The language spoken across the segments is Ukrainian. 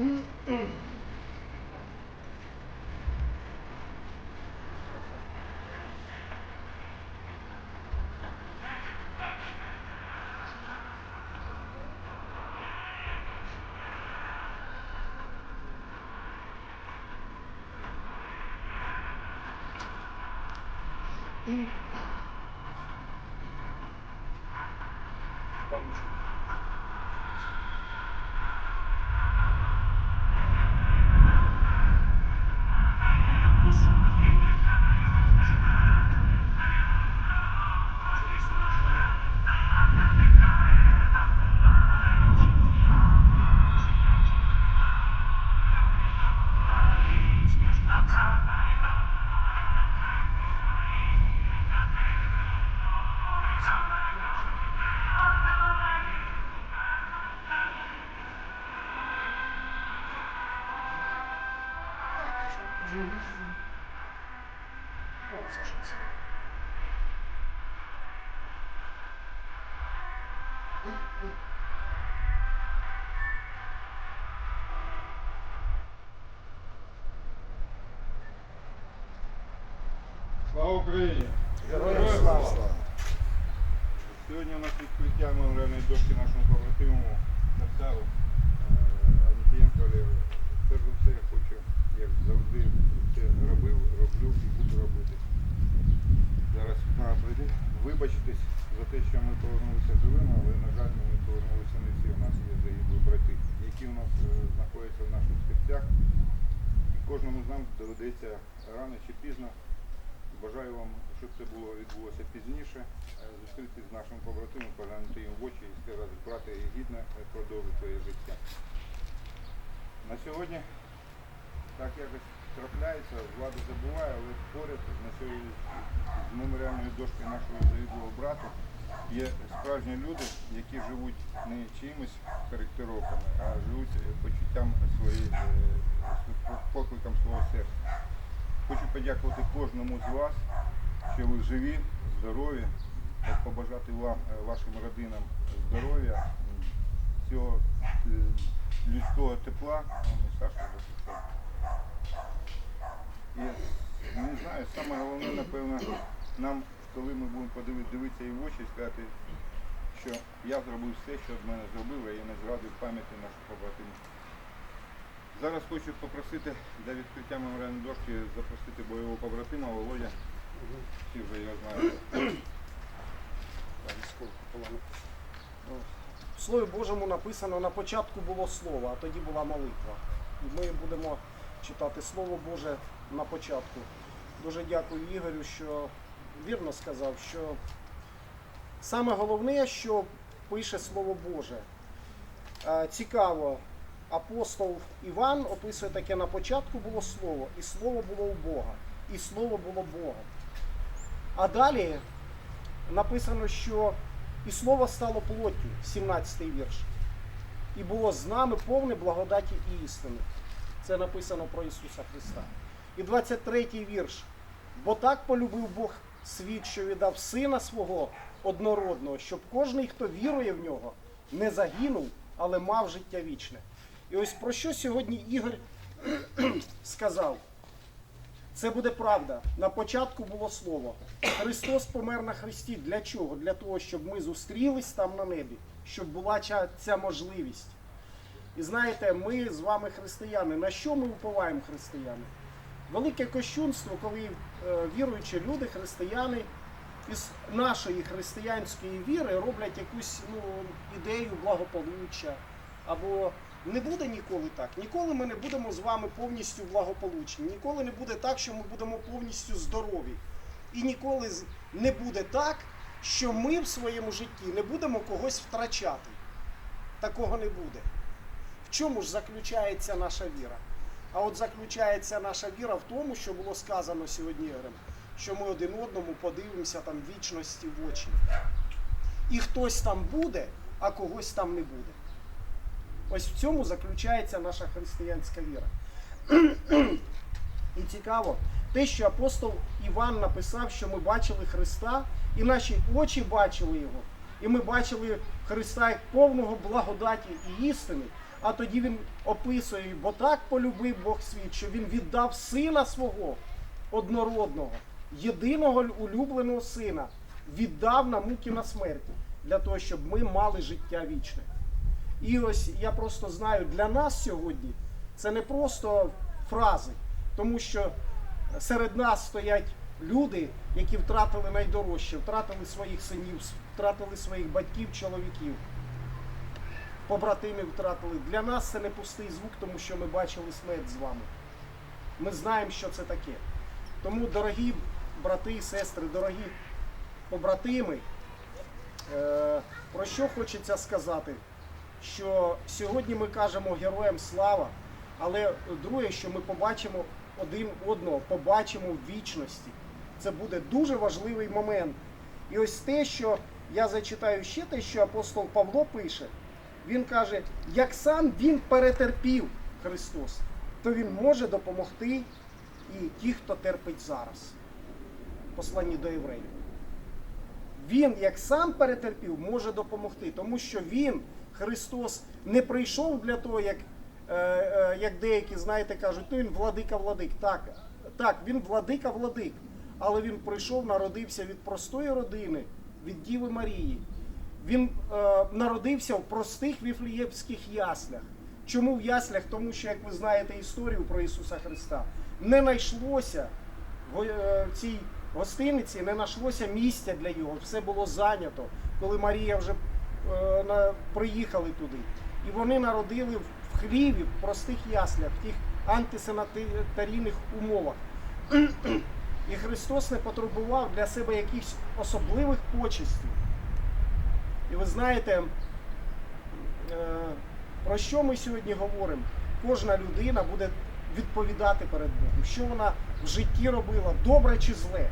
음, 음. 음. Слава Україні! Героям слава! Сьогодні у нас відкриття меморіальної дошки нашому побратиму Захару Анікієнко Олегу. Перш за все я хочу, як завжди, це робив, роблю і буду робити. Зараз треба прийти, вибачитись за те, що ми повернулися живими, але, на жаль, ми повернулися не всі. У нас є загиблі брати, які у нас е, знаходяться в наших серцях. І кожному з нам доведеться рано чи пізно Бажаю вам, щоб це було відбулося пізніше, е, зустрітися з нашим побратимом, поглянути їм в очі і сказати, брате, гідно продовжуй твоє життя. На сьогодні так якось трапляється, влада забуває, але поряд на сьогодні з меморіальної дошки нашого загиблого брата є справжні люди, які живуть не чиїмось коректировками, а живуть почуттям своєї, е, покликом свого серця. Хочу подякувати кожному з вас, що ви живі, здорові, побажати вам, е, вашим родинам здоров'я, цього е, людського тепла. Пішов. І не знаю, саме головне, напевно, нам, коли ми будемо подиви- дивитися їй в очі і сказати, що я зробив все, що від мене зробив, а я не зрадив пам'яті наших побратимів. Зараз хочу попросити для відкриття меморіальної дошки запросити бойового побратима Володя. Всі вже його знають. В Слові Божому написано, на початку було слово, а тоді була молитва. І ми будемо читати Слово Боже на початку. Дуже дякую Ігорю, що вірно сказав, що саме головне, що пише Слово Боже. Е, Цікаво, апостол Іван описує таке, на початку було слово, і слово було у Бога, і слово було Богом. А далі написано, що і слово стало плоттю, 17 й вірш. І було з нами повне благодаті і істини. Це написано про Ісуса Христа. І 23 вірш. Бо так полюбив Бог світ, що віддав сина свого однородного, щоб кожний, хто вірує в нього, не загинув, але мав життя вічне. І ось про що сьогодні Ігор сказав. Це буде правда. На початку було слово. Христос помер на Христі. Для чого? Для того, щоб ми зустрілись там на небі, щоб була ця, можливість. І знаєте, ми з вами християни. На що ми уповаємо християни? Велике кощунство, коли е, віруючі люди, християни із нашої християнської віри роблять якусь ну, ідею благополуччя. Або не буде ніколи так. Ніколи ми не будемо з вами повністю благополучні. Ніколи не буде так, що ми будемо повністю здорові. І ніколи не буде так, що ми в своєму житті не будемо когось втрачати. Такого не буде. В чому ж заключається наша віра? А от заключається наша віра в тому, що було сказано сьогодні Ігорем, що ми один одному подивимося там вічності в очі. І хтось там буде, а когось там не буде. Ось в цьому заключається наша християнська віра. І цікаво, те, що апостол Іван написав, що ми бачили Христа, і наші очі бачили Його, і ми бачили Христа як повного благодаті і істини. А тоді він описує, бо так полюбив Бог світ, що він віддав сина свого однородного, єдиного улюбленого сина, віддав на муки на смерті, для того, щоб ми мали життя вічне. І ось я просто знаю, для нас сьогодні це не просто фрази, тому що серед нас стоять люди, які втратили найдорожче, втратили своїх синів, втратили своїх батьків, чоловіків, побратимів втратили. Для нас це не пустий звук, тому що ми бачили смерть з вами. Ми знаємо, що це таке. Тому, дорогі брати і сестри, дорогі побратими, е, про що хочеться сказати? Що сьогодні ми кажемо героям слава, але друге, що ми побачимо один одного, побачимо в вічності. Це буде дуже важливий момент. І ось те, що я зачитаю ще те, що апостол Павло пише, він каже, як сам він перетерпів Христос, то він може допомогти і ті, хто терпить зараз. Посланні до євреїв. Він, як сам перетерпів, може допомогти, тому що він, Христос, не прийшов для того, як, е, е, як деякі, знаєте, кажуть, ну він владика владик. Так, так, він владика владик, але він прийшов, народився від простої родини, від Діви Марії. Він е, народився в простих віфліємських яслях. Чому в яслях? Тому що, як ви знаєте історію про Ісуса Христа, не знайшлося в е, в цій гостиниці, не знайшлося місця для його. Все було зайнято, коли Марія вже приїхали туди. І вони народили в хліві, в простих яслях, в тих антисанітарійних умовах. І Христос не потребував для себе якихось особливих почестів. І ви знаєте, е, про що ми сьогодні говоримо? Кожна людина буде відповідати перед Богом, що вона в житті робила, добре чи зле.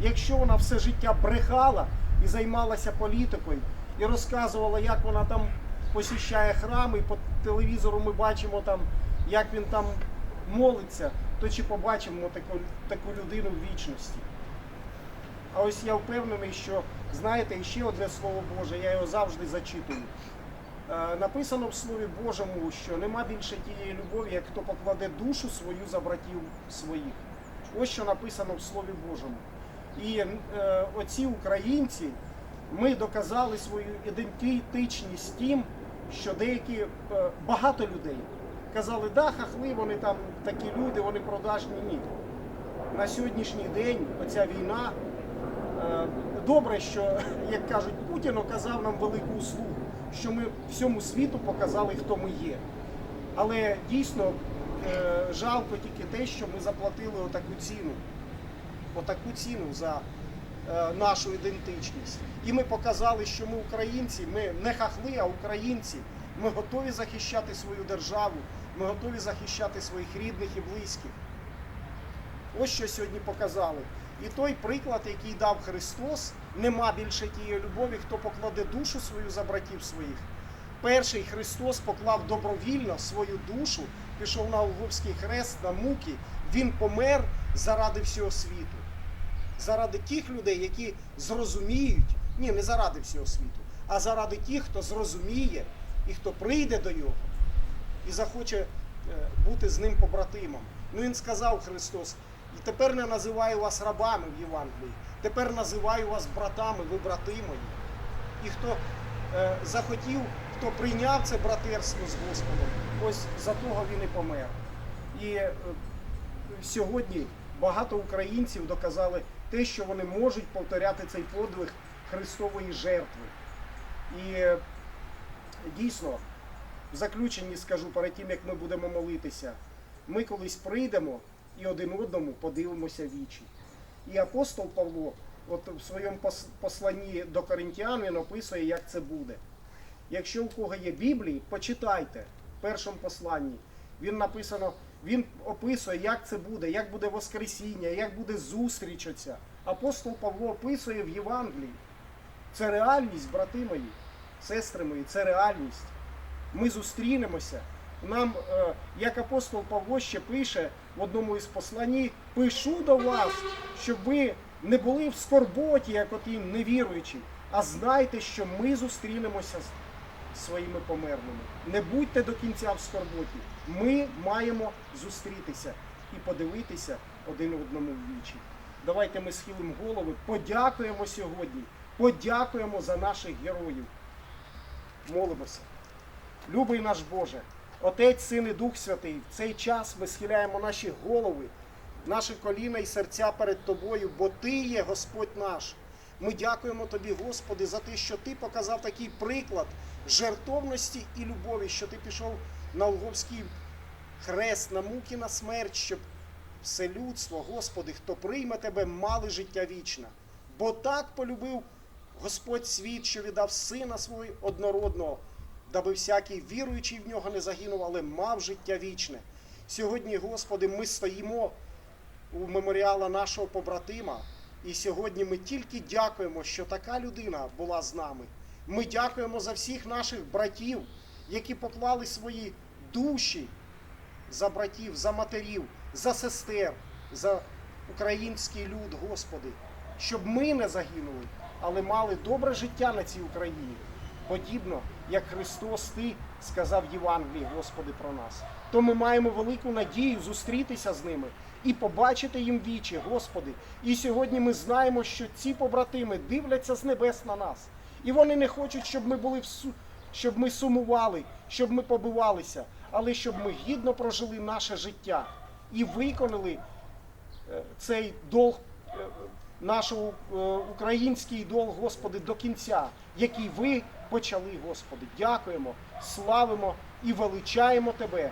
Якщо вона все життя брехала і займалася політикою, і розказувала, як вона там посіщає храми, і по телевізору ми бачимо там, як він там молиться, то чи побачимо таку, таку людину в вічності? А ось я впевнений, що знаєте, ще одне слово Боже, я його завжди зачитую. Е, Написано в Слові Божому, що нема більше тієї любові, як хто покладе душу свою за братів своїх. Ось що написано в Слові Божому. І е, оці українці, ми доказали свою ідентичність тим, що деякі е, багато людей казали, да, хахли, вони там такі люди, вони продажні. Ні. На сьогоднішній день оця війна Е, Добре, що, як кажуть, Путін оказав нам велику услугу, що ми всьому світу показали, хто ми є. Але дійсно е, жалко тільки те, що ми заплатили отаку ціну, отаку ціну за нашу ідентичність. І ми показали, що ми українці, ми не хахли, а українці. Ми готові захищати свою державу, ми готові захищати своїх рідних і близьких. Ось що сьогодні показали. І той приклад, який дав Христос, нема більше тієї любові, хто покладе душу свою за братів своїх. Перший Христос поклав добровільно свою душу, пішов на Голгофський хрест, на муки. Він помер заради всього світу. Заради тих людей, які зрозуміють, ні, не заради всього світу, а заради тих, хто зрозуміє і хто прийде до нього і захоче е, бути з ним побратимом. Ну він сказав Христос, і тепер не називаю вас рабами в Євангелії, тепер називаю вас братами, ви брати мої. І хто е, захотів, хто прийняв це братерство з Господом, ось за того він і помер. І е, сьогодні багато українців доказали те, що вони можуть повторяти цей подвиг Христової жертви. І е, дійсно, в заключенні скажу перед тим, як ми будемо молитися, ми колись прийдемо і один одному подивимося вічі. І апостол Павло, от в своєму посланні до коринтян він описує, як це буде. Якщо у кого є Біблії, почитайте в першому посланні. Він написано, він описує, як це буде, як буде Воскресіння, як буде зустріч оця. Апостол Павло описує в Євангелії. Це реальність, брати мої, сестри мої, це реальність. Ми зустрінемося. Нам, е, як апостол Павло ще пише в одному із посланні, пишу до вас, щоб ви не були в скорботі, як от оті невіруючі, а знайте, що ми зустрінемося з, своїми померлими. Не будьте до кінця в скорботі. Ми маємо зустрітися і подивитися один одному в вічі. Давайте ми схилимо голови, подякуємо сьогодні, подякуємо за наших героїв. Молимося. Любий наш Боже, Отець, Син і Дух Святий, в цей час ми схиляємо наші голови, наші коліна і серця перед Тобою, бо Ти є Господь наш. Ми дякуємо Тобі, Господи, за те, що Ти показав такий приклад жертовності і любові, що Ти пішов на Лговський хрест, на муки, на смерть, щоб все людство, Господи, хто прийме Тебе, мали життя вічне. Бо так полюбив Господь світ, що віддав Сина свого однородного, даби всякий віруючий в нього не загинув, але мав життя вічне. Сьогодні, Господи, ми стоїмо у меморіала нашого побратима, і сьогодні ми тільки дякуємо, що така людина була з нами. Ми дякуємо за всіх наших братів, які поклали свої душі за братів, за матерів, за сестер, за український люд, Господи, щоб ми не загинули, але мали добре життя на цій Україні. Подібно, як Христос Ти сказав Євангелії, Господи, про нас. То ми маємо велику надію зустрітися з ними і побачити їм вічі, Господи. І сьогодні ми знаємо, що ці побратими дивляться з небес на нас. І вони не хочуть, щоб ми були в су... щоб ми сумували, щоб ми побивалися, але щоб ми гідно прожили наше життя і виконали е, цей долг, е, наш е, український долг, Господи, до кінця, який ви почали, Господи. Дякуємо, славимо і величаємо Тебе,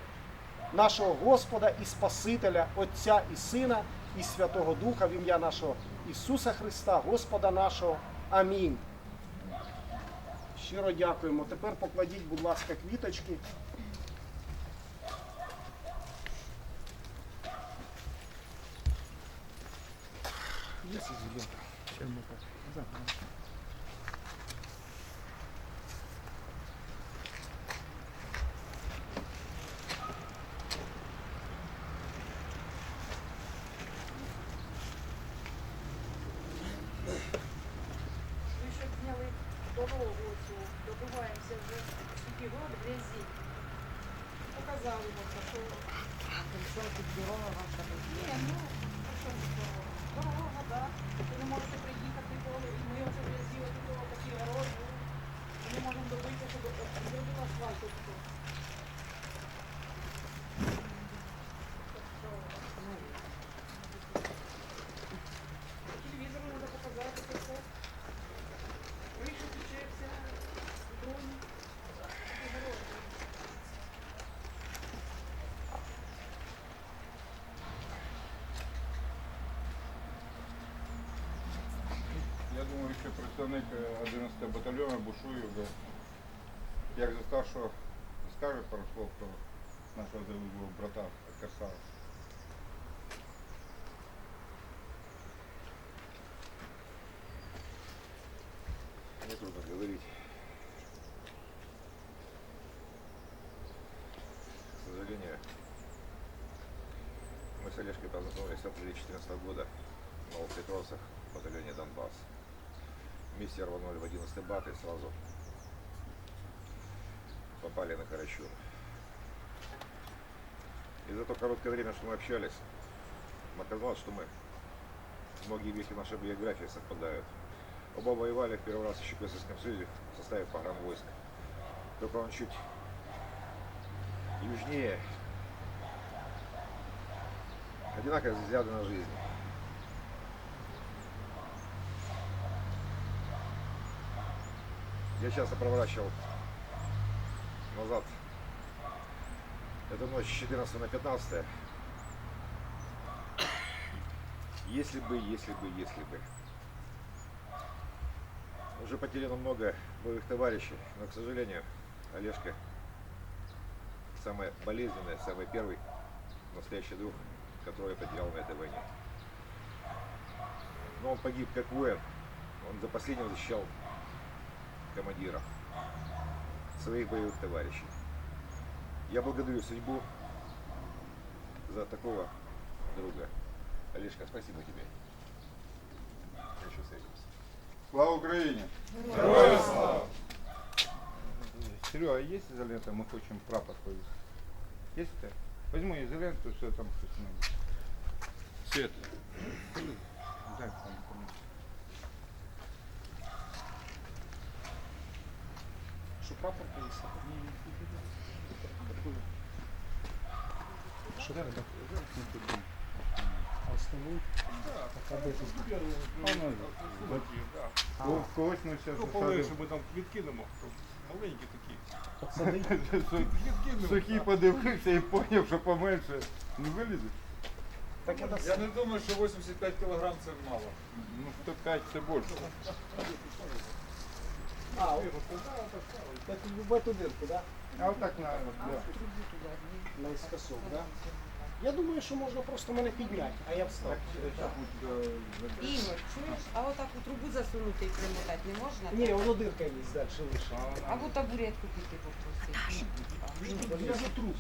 нашого Господа і Спасителя, Отця і Сина, і Святого Духа в ім'я нашого Ісуса Христа, Господа нашого. Амінь. Щиро дякуємо. Тепер покладіть, будь ласка, квіточки. Ми щоб зняли дорогу цю, добиваємося вже скільки год в грязі. Показали нам, що Що тут дорога ваша ні, ну, Думаю, що представник е, 11 батальйону Бушуєв, де, як за старшого скаже пару слов про нашого загиблого брата Касара. Мне трудно говорить. Сожалению, мы с Олежкой познакомились в апреле 2014 года в Новопетровцах в батальоне Донбасс. Вместе рванули в 11 бат и сразу попали на Карачун. И за то короткое время, что мы общались, оказалось, что мы многие вехи нашей биографии совпадают. Оба воевали в первый раз еще в Советском Союзе в составе погранвойск. Только он чуть южнее. Одинаковые взгляды на жизнь. Я часто проворачивал назад эту ночь с 14 на 15 если бы, если бы, если бы. Уже потеряно много боевых товарищей, но, к сожалению, Олежка самый болезненный, самый первый настоящий друг, которого я потерял на этой войне. Но он погиб как воин. Он до последнего защищал командира, своих боевых товарищей. Я благодарю судьбу за такого друга. Олежка, спасибо тебе. Еще встретимся. Слава Україні! Серега, а есть изолента? Мы хотим прапор повесить. Есть тебя? Возьму изоленту, все там что-то надо. Свет. Дай там, там. Що прапор повісити? Що це? А основний? А де тут? Ко- Когось ми зараз Ну, полегше, ми там квітки дамо. Маленькі такі. Сухий подивився і зрозумів, що поменше не вилізе. Так это Я не думаю, що 85 кг це мало. Ну, 105 це більше. А, так в эту дырку, да? А отак на, да. Наискосок, да? Я думаю, що можна просто мене підняти, а я встав. Ігор, чуєш, а отак у трубу засунути і примотати не можна? Ні, воно дирка є далі лише. Або табуретку піти попросити. Я же труп.